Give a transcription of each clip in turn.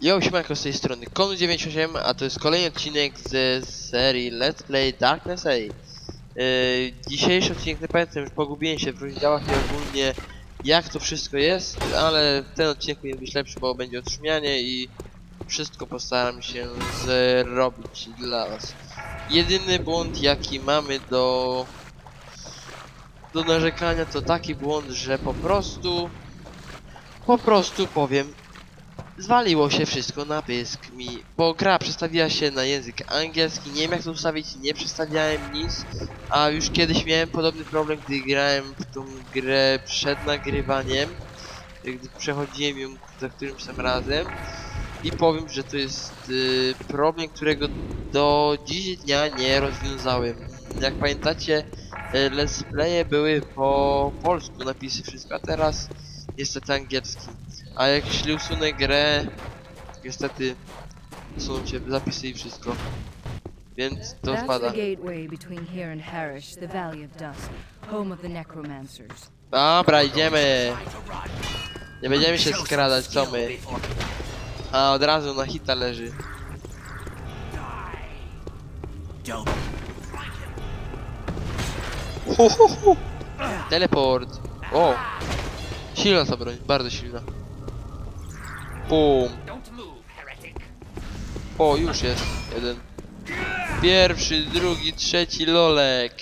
Yo, siemanko z tej strony Konu98, a to jest kolejny odcinek z serii Let's Play Darkness A. Yy, dzisiejszy odcinek, nie pamiętam, już pogubiłem się w rozdziałach i ogólnie jak to wszystko jest, ale ten odcinek powinien być lepszy, bo będzie otrzmianie i wszystko postaram się zrobić dla was. Jedyny błąd jaki mamy do do narzekania to taki błąd, że po prostu po prostu powiem Zwaliło się wszystko na pysk mi, bo gra przestawiła się na język angielski, nie wiem jak to ustawić, nie przestawiałem nic, a już kiedyś miałem podobny problem, gdy grałem w tą grę przed nagrywaniem, gdy przechodziłem ją za którymś tam razem i powiem, że to jest y, problem, którego do dziś dnia nie rozwiązałem. Jak pamiętacie, y, let's playe były po polsku napisy wszystko, a teraz niestety angielski. A jak jeśli usunę grę, niestety usuną się zapisy i wszystko. Więc to That's spada. the gateway between here and Harish, the Valley of Dusk, home of the Necromancers. Dobra, idziemy! Nie będziemy się skradać, co my? A od razu na hita leży. Hu, hu, hu. Teleport! O! Silna ta broń, bardzo silna. Bum! O, już jest jeden. Pierwszy, drugi, trzeci lolek.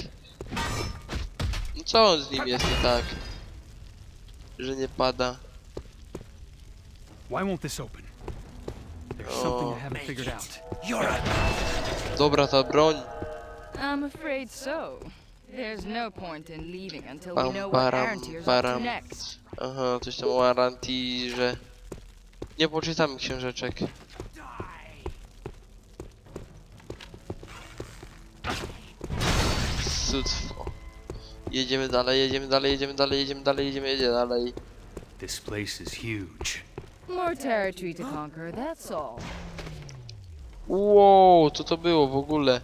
No co on z nim jest nie tak? Że nie pada. Why won't this open? There's something I haven't figured out. Dobra ta broń. I'm afraid so. There's no point in leaving until we know what up to next. Aha, coś tam o Aranti, że... Nie poczytamy książeczek. Cudstwo. Jedziemy dalej, jedziemy dalej, jedziemy dalej, jedziemy dalej, jedziemy, jedziemy dalej. This place is huge. More territory to conquer, that's all. Wow, co to było w ogóle?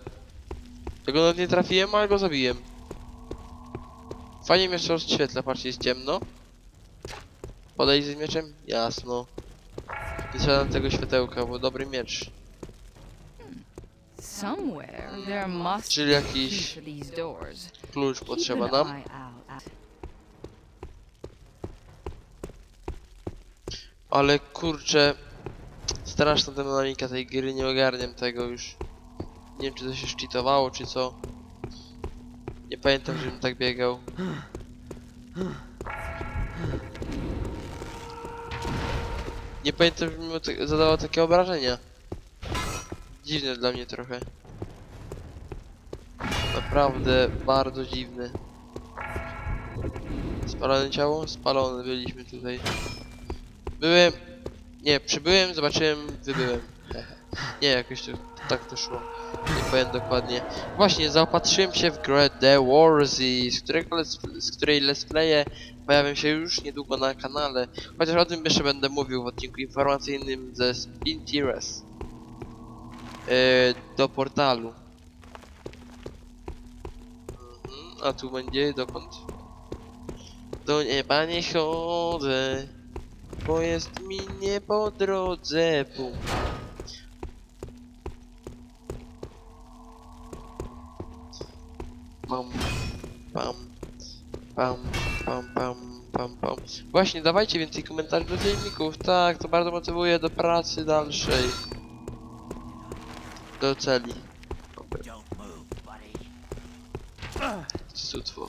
Tego nawet nie trafiłem, ale go zabiłem. Fajnie miecz rozświetla, patrzcie, jest ciemno. Podejść z mieczem? Jasno. Nam tego światełka, bo dobry miecz. Somewhere there must Czyli jakiś klucz potrzeba nam. out. Ale kurczę, straszna dynamika tej gry, nie ogarniam tego już. Nie wiem, czy to się szczytowało, czy co. Nie pamiętam, żebym tak biegał. Nie pamiętam, miał te- zadawał takie obrażenia. Dziwne dla mnie trochę. Naprawdę bardzo dziwne. Spalone ciało? Spalone byliśmy tutaj. Byłem... Nie, przybyłem, zobaczyłem, wybyłem. Nie, jakoś to, tak to szło. Nie powiem dokładnie. Właśnie, zaopatrzyłem się w grę The Warzy, z, z której let's playe pojawią się już niedługo na kanale. Chociaż o tym jeszcze będę mówił w odcinku informacyjnym ze Spinteres. Yy, do portalu. Mhm, a tu będzie dokąd? Do nieba nie chodzę. Bo jest mi nie po drodze, pam, pam, pam, pam, pam, pam. Właśnie, dawajcie więcej komentarzy do filmików, tak, to bardzo motywuje do pracy dalszej. Do celi. Cudstwo.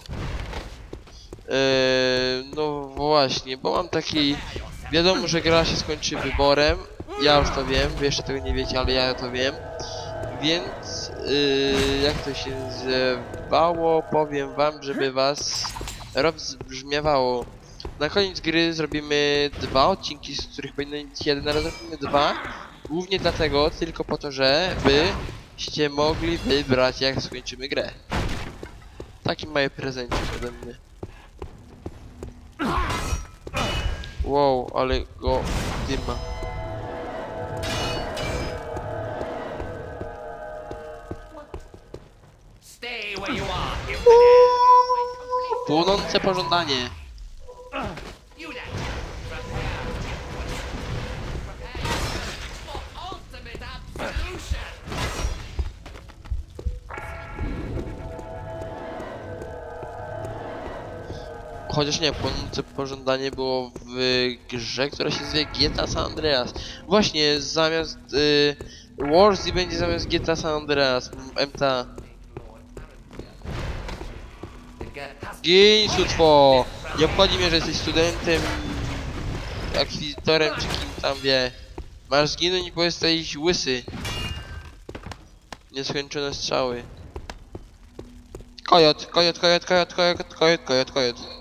Eee, no właśnie, bo mam taki... Wiadomo, że gra się skończy wyborem. Ja już to wiem, wy jeszcze tego nie wiecie, ale ja to wiem. Więc yy, jak to się zwało, powiem wam, żeby was rozbrzmiewało. Na koniec gry zrobimy dwa odcinki, z których powinno być jeden, ale zrobimy dwa. Głównie dlatego, tylko po to, że byście mogli wybrać jak skończymy grę. Taki mały prezencik ode mnie. Wow, ale go dyma. Stay where you are. Płonące pożądanie. Chociaż nie, płonące pożądanie było w grze, która się nazywa GTA San Andreas. Właśnie, zamiast... Y, Warzy będzie zamiast GTA San Andreas, MTA. Gin, sutwo! Nie obchodzi mnie, że jesteś studentem, akwizytorem czy kim tam wie. Masz zginąć, bo jesteś łysy. Nieskończone strzały. Kojot, kojot, kojot, kojot, kojot, kojot, kojot, kojot.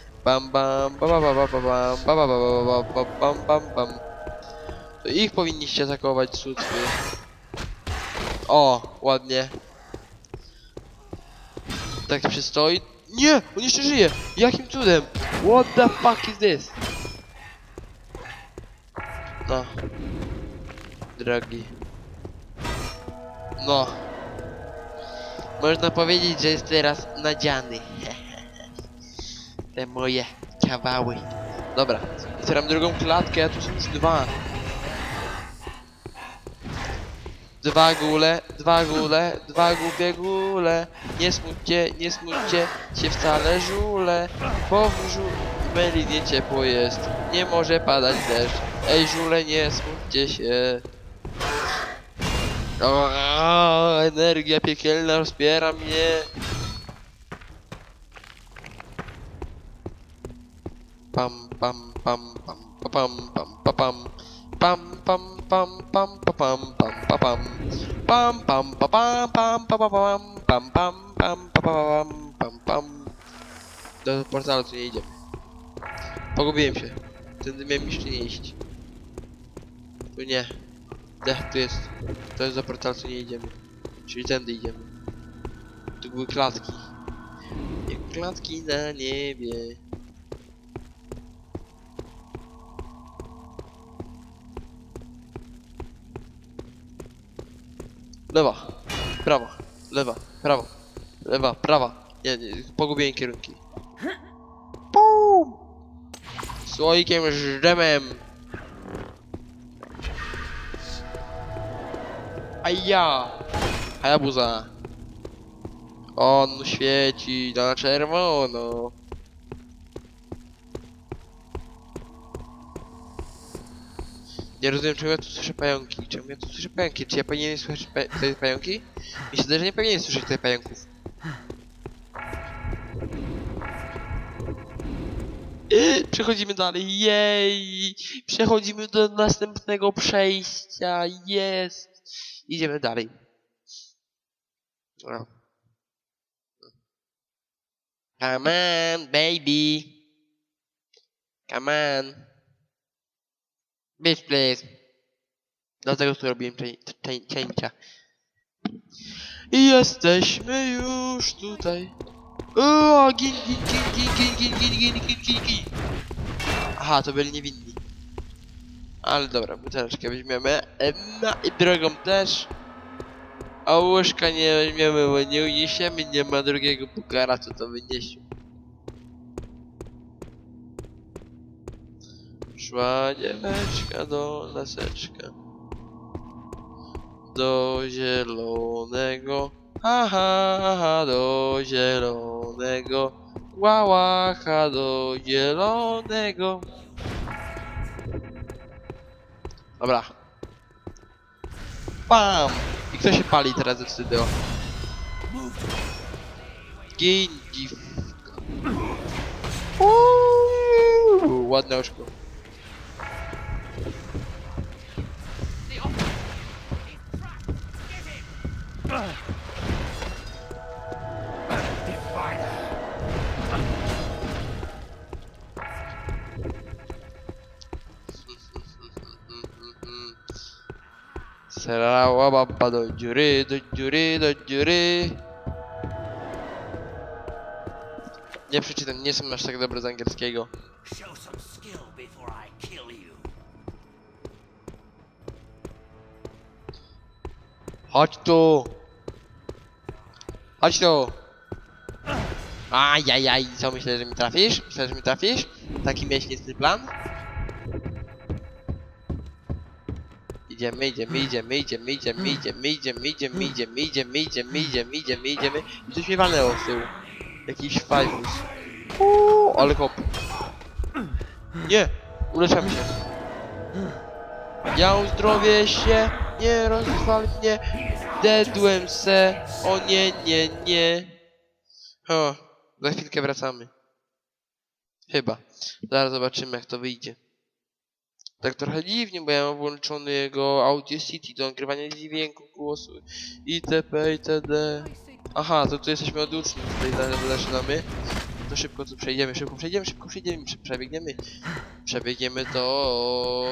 Bam bam bam bam bam bam bam bam bam bam bam bam bam To ich powinniście atakować sutwy. O, ładnie. Tak przystoi. Nie! On jeszcze żyje! Jakim cudem? What the fuck is this? No. Drogi. No. Można powiedzieć, że jest teraz nadziany. Te moje kawały. Dobra, otwieram drugą klatkę, tu są dwa. Dwa gule, dwa gule, dwa głupie gule. Nie smućcie, nie smućcie się wcale żule, bo w żumelinie ciepło jest. Nie może padać deszcz. Ej żule, nie smućcie się. O, energia piekielna rozpiera mnie. Pam pam pam pam pa, pam pam pa, pam pam pam pam pam pa, pam pam pa, pam pam pam pa, pam pam pa, pa, pam pam pam pam pa, pa, pam pam. Pam do portalu tu nie idziemy pogubiłem się. Tędy miałem jeszcze nie iść? Tu nie. Dech tu jest. To jest do portalu tu nie idziemy. Czyli tędy idziemy. Tu były klatki. Jak klatki na niebie Lewa, prawa, lewa, prawa, lewa, prawa. Nie, nie, pogubiłem kierunki. Pum! Słoikiem z dżemem. A ja! Hayabusa. On świeci na czerwono. Nie rozumiem czemu ja tu słyszę pająki. Czemu ja tu słyszę pająki? Czy ja powinienem słyszeć pa te pająki? Mi się zdaje, że nie powinienem słyszeć tych pająków. Przechodzimy dalej, jej! Przechodzimy do następnego przejścia, jest! Idziemy dalej. O. Come on, baby! Come on! Bitch, please. Dlatego tu robiłem cię- cię- cięcia. I jesteśmy już tutaj. O, gin, gin, gin, gin, gin, gin, gin, gin, gin, gin, gin. Aha, to byli niewinni. Ale dobra, buteleczkę weźmiemy. E, No i drugą też. A łyżka nie weźmiemy, bo nie uniesiemy, nie ma drugiego pukara, co to wyniesie. Szła dzieweczka do laseczka. Do zielonego. Haha, ha, ha, do zielonego. Łałacha do zielonego. Dobra. Pam! I kto się pali teraz decydował? Gin, dziwka. Ładne oczko Serała baba do dziury, do dziury, do dziury. Nie przeczytam, nie są aż tak dobre z angielskiego. Chodź tu! Chodź tu! Ajajaj, co myślę, że mi trafisz? Myślę, że mi trafisz? Taki miałeś niecny plan? Idziemy, idziemy, idziemy, idziemy, idziemy, idziemy, idziemy, idziemy, idziemy, idziemy, idziemy, idziemy, idziemy, idziemy i coś mnie walnęło z tyłu. Jakiś fajbus. Uuu, ale hop. Nie! Uleczamy się. Ja uzdrowię się, nie rozwal mnie, dedłem se, o nie, nie, nie. O, za chwilkę wracamy. Chyba. Zaraz zobaczymy jak to wyjdzie. Tak trochę dziwnie, bo ja mam włączony jego Audio City do nagrywania dźwięku, głosu itp. itd. Aha, to tu jesteśmy od uczniów, tutaj za- zaczynamy. To szybko tu przejdziemy, szybko przejdziemy, szybko przejdziemy, prze- przebiegniemy. Przebiegniemy to...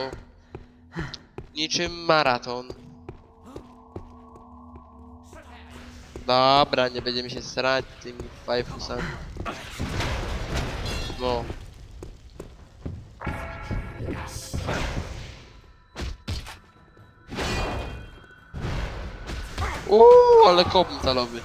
Niczym maraton. Dobra, nie będziemy się starać tymi fajfusami. No. Uuu, ale kop metalowy.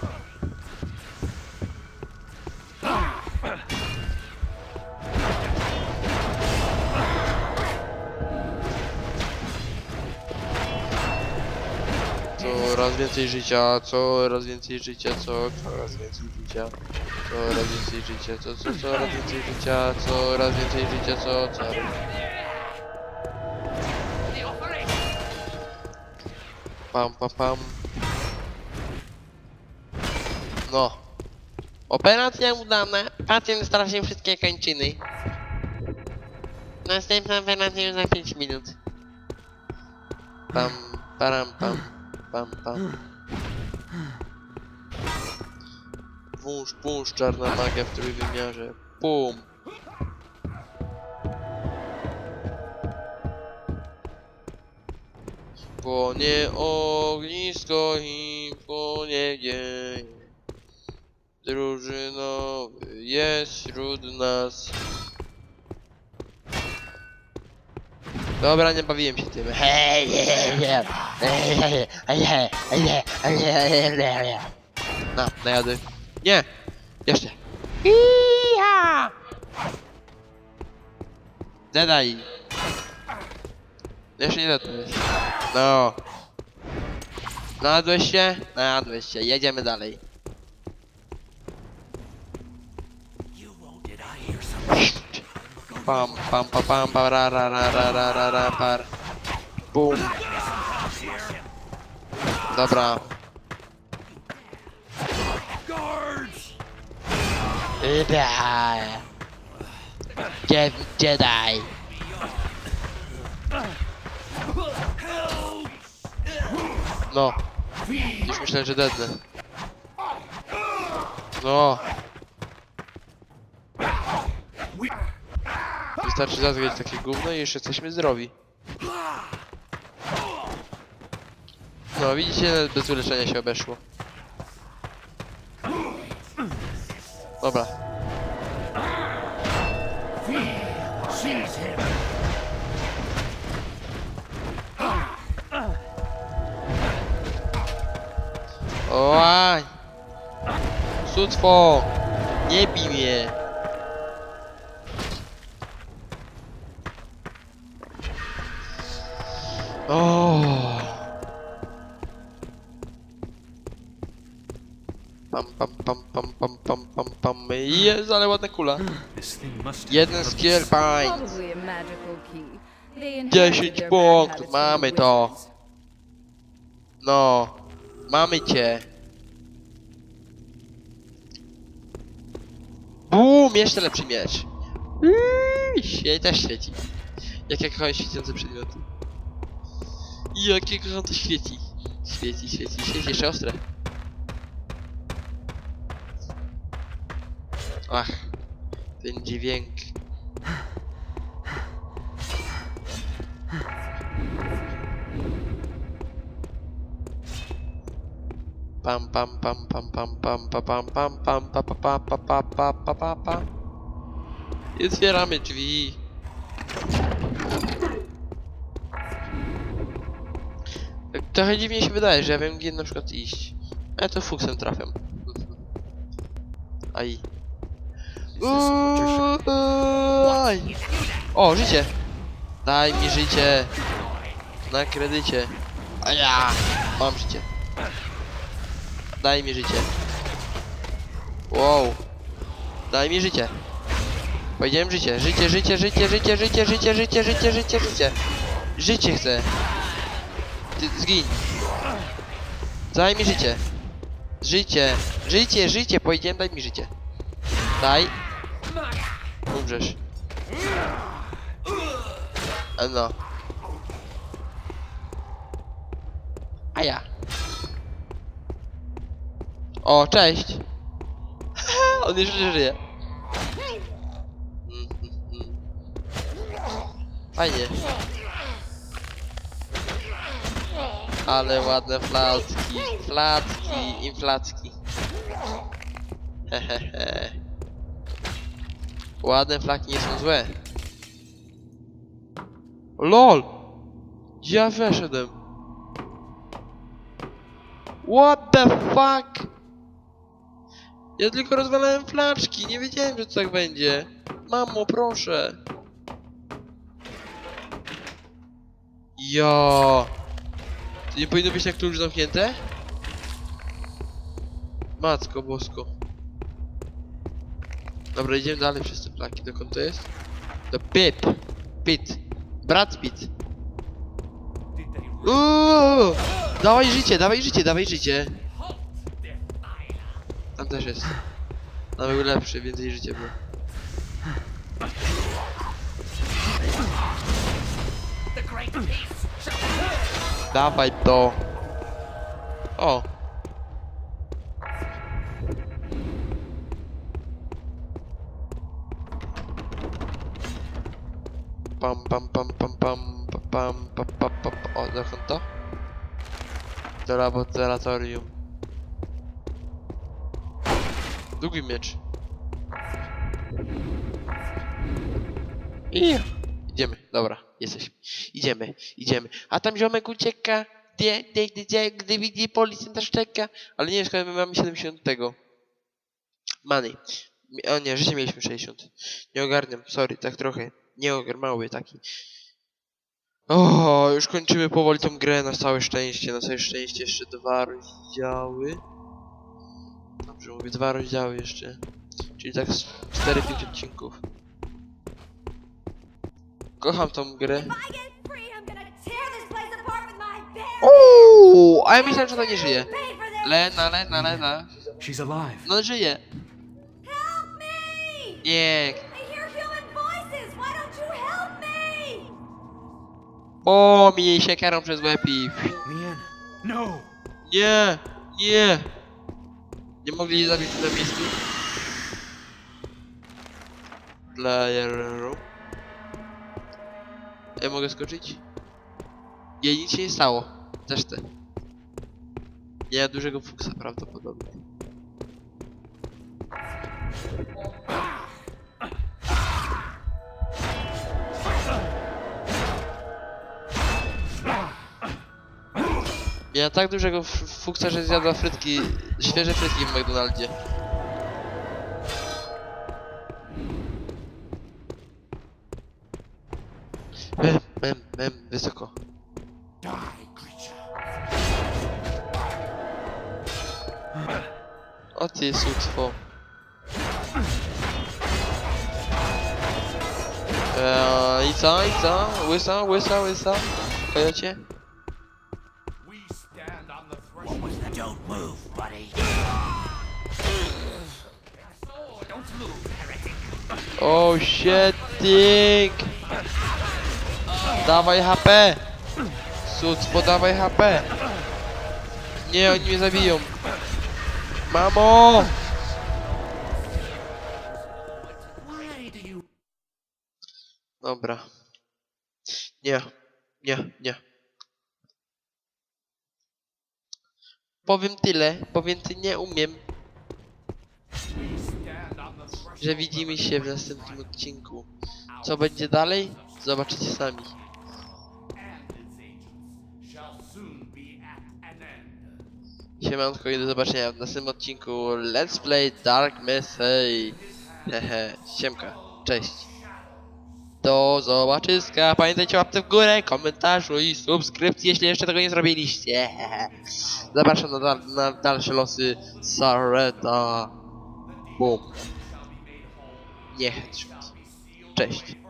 Coraz więcej życia, coraz więcej życia, co, coraz więcej życia, coraz więcej życia, co, co, coraz więcej życia, coraz więcej życia, co, coraz... Pam, pam, pam. No. Operacja udana. Pacjent stracił wszystkie kończyny. Następna operacja już za 5 minut. Pam, param, pam, pam, pam. Włóż, włóż, czarna magia w trójwymiarze. Pum. Płonie ognisko i płonie dzień drużyno, jest wśród nas. Dobra, nie bawiłem się tym. No, najady. Nie! Jeszcze. Zadaj! Jeszcze nie dotknąłeś. No. Najadłeś się? Najadłeś się. Jedziemy dalej. Pam, pam, pam, pam, pam, ra, ra, ra, ra, ra, ra, par. Bum. Dobra. Jedi. Je- Jedi. No. Już myślałem, że dednę. No. Wystarczy zazgać takie gówno i jeszcze jesteśmy zdrowi. No, widzicie, bez uleczenia się obeszło. Dobra. Oaj! Sutwo! Nie bij mnie! O! Pam pam pam pam pam pam pam pam Jest, ale ładna kula. This thing must have Jeden purpose. skill point. Probably a magical key. They 10 inherited their bad punktów, habits from mamy the to. wizards. No. Mamy cię. Bum! Jeszcze lepszy miecz. Uuu, Sie też świeci. Jak ja kocham świecące przedmioty. Jakie kocham to świeci. Świeci, świeci, świeci. Jeszcze ostre. Ach. Ten dźwięk. Pam pam pam pam pam pam pa pam pam pam pa pa pa pa pa pa pa pa pa I otwieramy drzwi. Trochę dziwnie się wydaje, że ja wiem gdzie na przykład iść. Ja to fuksem trafiam. Aj. Aj. O, życie! Daj mi życie! Na kredycie. A ja! Mam życie. Daj mi życie. Wow. Daj mi życie. Powiedziałem życie. Życie, życie, życie, życie, życie, życie, życie, życie, życie, życie. Życie chcę. Ty zgin. Daj mi życie. Życie. Życie, życie. Powiedziałem daj mi życie. Daj. Umrzesz. A no. A ja. O, cześć. On jeszcze żyje. Mm, mm, mm. Fajnie. Ale ładne flacki, flacki, inflacki. Hehehe. Ładne flaki nie są złe. LOL! Ja weszedłem? What the fuck? Ja tylko rozwalałem flaczki, nie wiedziałem, że to tak będzie. Mamo, proszę. Jo. To nie powinno być jak klucz zamknięte? Matko bosko. Dobra, idziemy dalej przez te plaki. Dokąd to jest? Do Pip. Pit. Brat Pit. Uuu! Dawaj życie, dawaj życie, dawaj życie. Tam też jest. Był lepszy, więcej życia było. Dawaj to. O. Pam pam pam pam pam pa, pam pa, pa, pa, pa. O, dokąd to? Do laboratorium. Długi miecz. I idziemy, dobra, jesteś. Idziemy, idziemy. A tam ziomek ucieka. Gdzie, gdzie, gdzie, gdy widzi policjant też czeka. Ale nie, szkoda, my mamy 70 tego. Money. O nie, życie mieliśmy 60. Nie ogarniam, sorry, tak trochę. Nie ogar, mały taki. O, już kończymy powoli tą grę na całe szczęście. Na całe szczęście jeszcze dwa rozdziały. Dobrze mówię, dwa rozdziały jeszcze. Czyli tak 4-5 odcinków. Kocham tą grę. Uuu, a ja myślałem, że ona nie żyje. Lena, Lena, Lena. She's alive. No żyje. Nie. Bo mi jej siekierą przez łeb i... No. Nie, nie. Nie mogli zabić w tym miejscu. Dla Rope. Ja mogę skoczyć? Jej nic się nie stało. Też te. Ma dużego fuksa prawdopodobnie. Miała tak dużego fuksa, że zjadła frytki, świeże frytki w McDonaldzie. em, wysoko. O ty sutwo. Eee, I co, i co? Łysa, łysa, łysa. Kojacie? Don't move, buddy. Oh shit, dick! Dawaj HP! Sutwo, dawaj HP! Nie, oni mnie zabiją. Mamo! Dobra. Nie, nie, nie. Powiem tyle, bo więcej nie umiem. Że widzimy się w następnym odcinku. Co będzie dalej? Zobaczycie sami. Siemanko i do zobaczenia w następnym odcinku Let's Play Dark Messiah. Hehe, siemka, cześć. Do zobaczyska, pamiętajcie o łapce w górę, komentarzu i subskrypcji, jeśli jeszcze tego nie zrobiliście. Zapraszam na, na dalsze losy Sareta. Boom. Nie. Cześć.